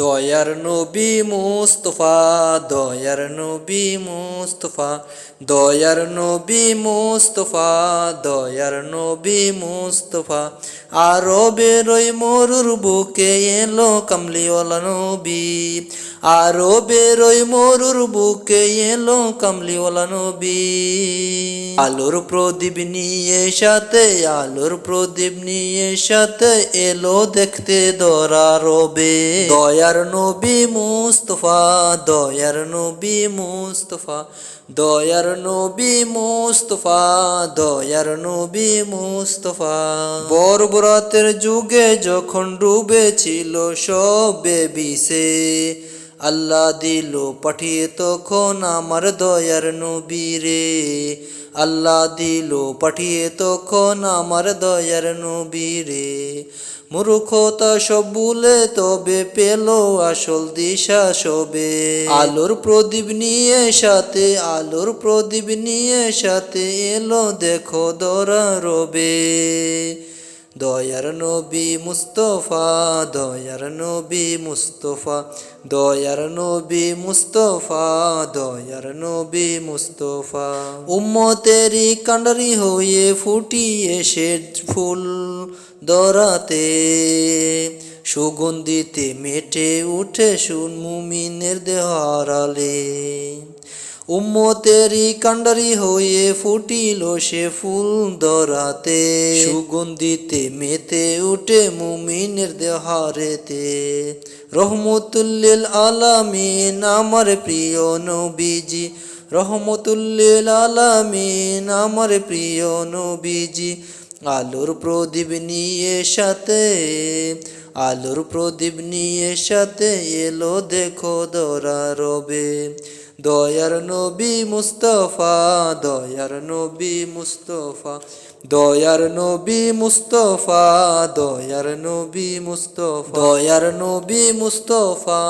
দয়ার নবী মুস্তফা, দয়ার নবী মুস্তফা, দয়ার নবী মুস্তফা, দয়ার নবী মুস্তফা। আরবের ওই মরুর বুকে এলো কামলিওয়ালা নবী। আরও বেরোই মরুর বুকে এলো কামলিওয়ালা নবী। আলোর প্রদীপ নিয়ে সাথে, আলোর প্রদীপ নিয়ে সাথে এলো দেখতে দরা রবে। দয়ার নবী মুস্তফা, দয়ার নবী মুস্তফা, দয়ার নবী মুস্তফা, দয়ার নবী মুস্তফা। বর্বরাতের যুগে যখন ডুবেছিল সব বিষে আল্লাহ দিল পাঠিয়ে তখন আমার দয়ার নবী রে। আল্লাহ দিল পাঠিয়ে তখন আমার দয়ার নবী রে। মূর্খতা সব ভুলে তবে পেল আসল দিশা সবে। আলোর প্রদীপ নিয়ে সাথে, আলোর প্রদীপ নিয়ে সাথে এলো দেখো দরা রবে। দয়ার নবী মুস্তফা, দয়ার নবী মুস্তফা, দয়ার নবী মুস্তফা, দয়ার নবী মুস্তফা। উম্মতেরি কান্ডারি হয়ে ফুটিয়ে সে ফুল দরাতে, সুগন্ধিতে মেটে উঠে শুন মুমিনের দেহারালে উম্মতেরি কান্ডারি হয়ে ফুটিল সে ফুল দরাতে সুগন্ধিতে মেতে উঠে মুমিনের দেহারেতে। রহমতুল্লিল আলামিন আমার প্রিয় নবীজি। রহমতুল্লিল আলামিন আমার প্রিয় নবীজি। আলোর প্রদীপ নিয়ে সাথে, আলোর প্রদীপ নিয়ে সাথে এলো দেখো দরা রবে দয়ার নবী মুস্তফা, দয়ার নবী মুস্তফা, দয়ার নবী মুস্তফা, দয়ার নবী মুস্তফা, দয়ার নবী মুস্তফা,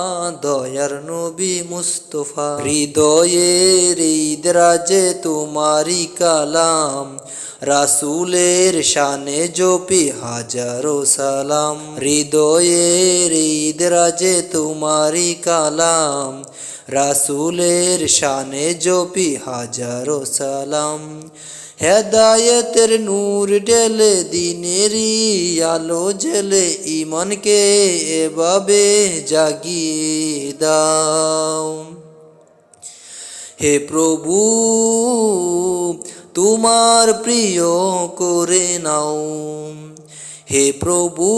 দয়ার নবী মুস্তফা। হৃদয়ের ঈদ রাজে তোমারি কালাম রাসুলের শানে জপি হাজারো সালাম। হৃদয়ের ঈদ রাজে তোমারি কালাম। রাসুলের শানে জপি হাজারো সালাম। হেদায়েতের নূর ডেলে দিনেরই আলো জেলে ইমানকে এভাবে জাগিয়ে দাও। হে প্রভু তোমার প্রিয় করে নাও। হে প্রভু,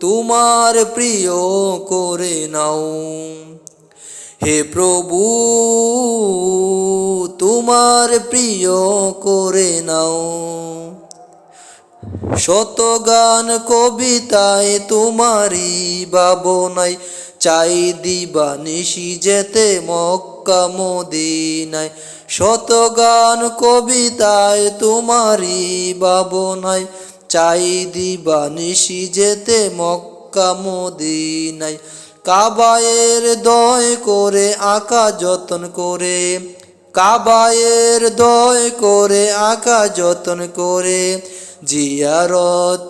তোমার প্রিয় করে নাও। হে প্রভু, তোমার প্রিয় করে নাও। শত গান কবিতায় তোমারই ভাবনাই চাই দিবা নিশি যেতে মক্কা মদিনায়। শত গান কবিতায় তোমারই ভাবনাই চাই দিবা নিশি যেতে মক্কা মদিনায়। কাবায়ের দয় করে আঁকা, যতন করে। কাবায়ের দয় করে আঁকা, যতন করে। জিয়ার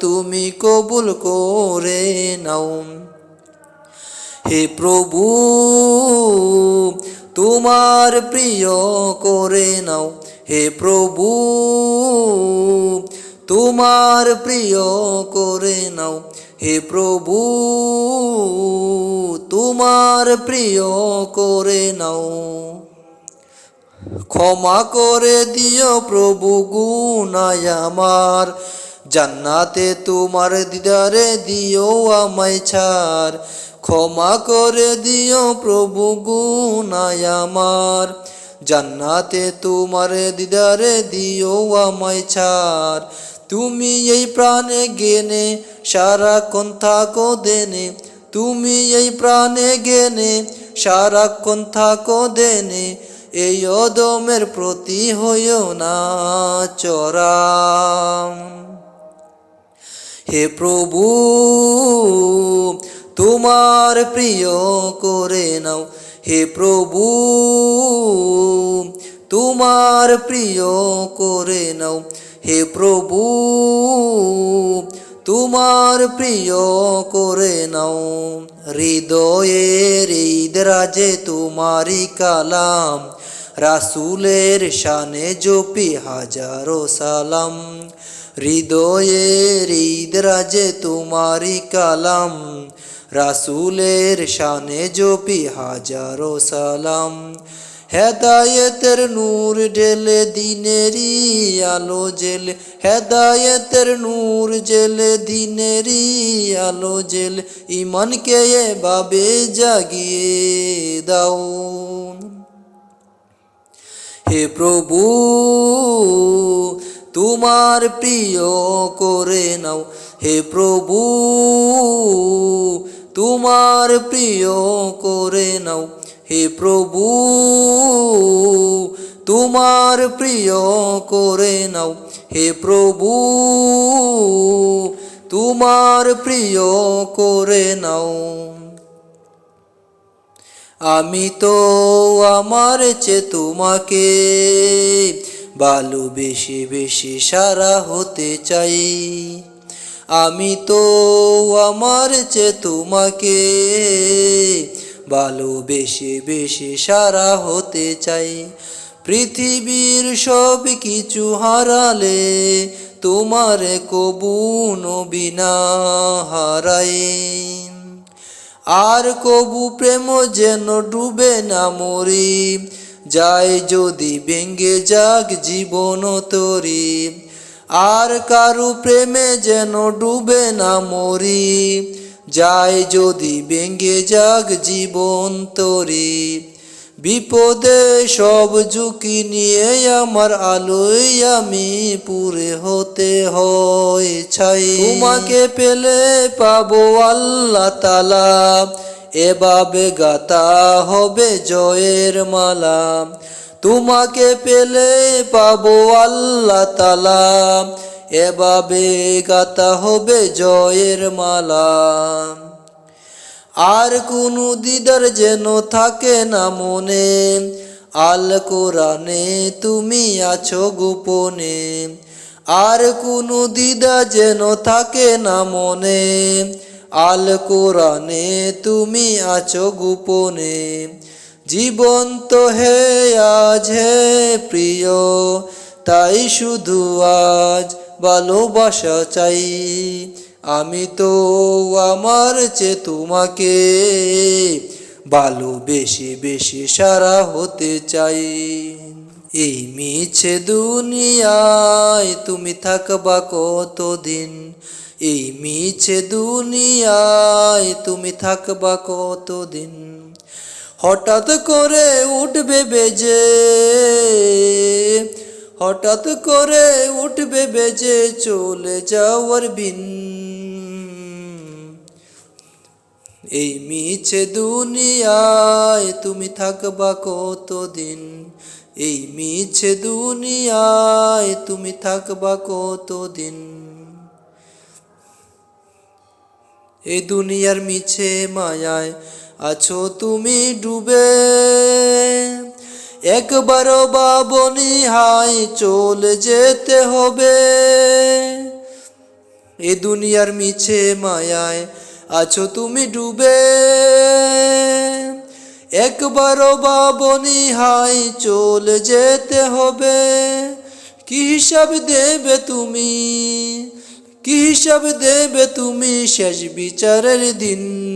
তুমি কবুল করে নাও। হে প্রভু তোমার প্রিয় করে নাও। হে প্রভু, তোমার প্রিয় করে নাও। হে প্রভু, তোমার প্রিয় করে নাও। ক্ষমা করে দিও প্রভু, গুনায় আমার। জান্নাতে তোমার দিদারে দিও আমায় ছাড়। ক্ষমা করে দিও প্রভু গুনায় আমার। জান্নাতে তোমার দিদারে দিও আমায় ছাড়। তুমি এই প্রাণে গেনে, সারাক্ষণ থাকো দেনে। তুমি এই প্রাণে গেনে, সারাক্ষণ থাকো দেনে। এই অদমের প্রতি হইও না চরাম। হে প্রভু তোমার প্রিয় করে নাও। হে প্রভু, তোমার প্রিয় করে নাও। হে প্রভু, তোমার প্রিয় করে নাও। হৃদয়ের ঈদ রাজে তোমারি কালাম। রাসুলের শানে জপি হাজারো সালাম। হৃদয়ের ঈদ রাজে তোমারি কালাম। রাসুলের শানে জপি হাজারো সালাম। হেদায়েতের নূর ঢেলে দিনেরই আলো জেলে। হেদায়েতের নূর জেলে দিনেরই আলো জেলে। ইমানকে এভাবে জাগিয়ে দাও। হে প্রভু, তোমার প্রিয় করে নাও। হে প্রভু তোমার প্রিয় করে নাও। হে প্রভু, তোমার প্রিয় করে নাও। হে প্রভু, তোমার প্রিয় করে নাও। আমি তো আমার চে তোমাকে বালু বেশি বেশি সারা হতে চাই। আমি তো আমার চে তোমাকে ভালো বেশি সারা হতে চাই। পৃথিবীর সব কিছু হারালে তোমার কবু নবীনা হারাই আর কবু প্রেম যেন ডুবে না মরি, যায় যদি ব্যঙ্গে যাক জীবন তরি। আর কারু প্রেমে যেন ডুবে না মরি। যায় যদি ব্যঙ্গে যাক জীবন তরি। বিপদে সব ঝুঁকি নিয়ে আমার আলোয় আমি পুরে হতে হয় ছাই। তোমাকে পেলে পাবো আল্লাহ তালা। এভাবে গাতা হবে জয়ের মালা। তোমাকে পেলে পাবো আল্লাহ তালা। এভাবে গাতা হবে জয়ের মালা। আর কোনো দিদার যেন থাকে না মনে। আল কোরআনে তুমি আছো গোপনে। আর কোনো দিদা যেন থাকে না মনে। আল কোরআনে তুমি আছো গোপনে। জীবন তো হে আজ হে প্রিয়, তাই শুধু আজ ভালোবাসা চাই। আমি তো আমার চে তোমাকে বেশি বেশি সারা হতে চাই। এই মিছে দুনিয়ায় তুমি থাকবা কতদিন? এই মিছে দুনিয়ায় তুমি থাকবা কতদিন? হঠাৎ করে উঠবে বেজে, হঠাৎ করে উঠবে বেজে চলে যাওয়ার বিন। এই মিছে দুনিয়ায় তুমি থাকবা কতদিন? এই মিছে দুনিয়ায় তুমি থাকবা কতদিন? এই দুনিয়ার মিছে মায়ায় আছো তুমি ডুবে। একবারও বাবনি হাই চলে যেতে হবে। এ দুনিয়ার মিছে মায়ায় আছো তুমি ডুবে। একবারও বাবনি হাই চলে যেতে হবে। কি হিসাব দেবে তুমি? কি হিসাব দেবে তুমি শেষ বিচারের দিন?